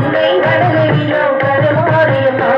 உன்னை வணங்குகிறோம் கருமாரியம்மா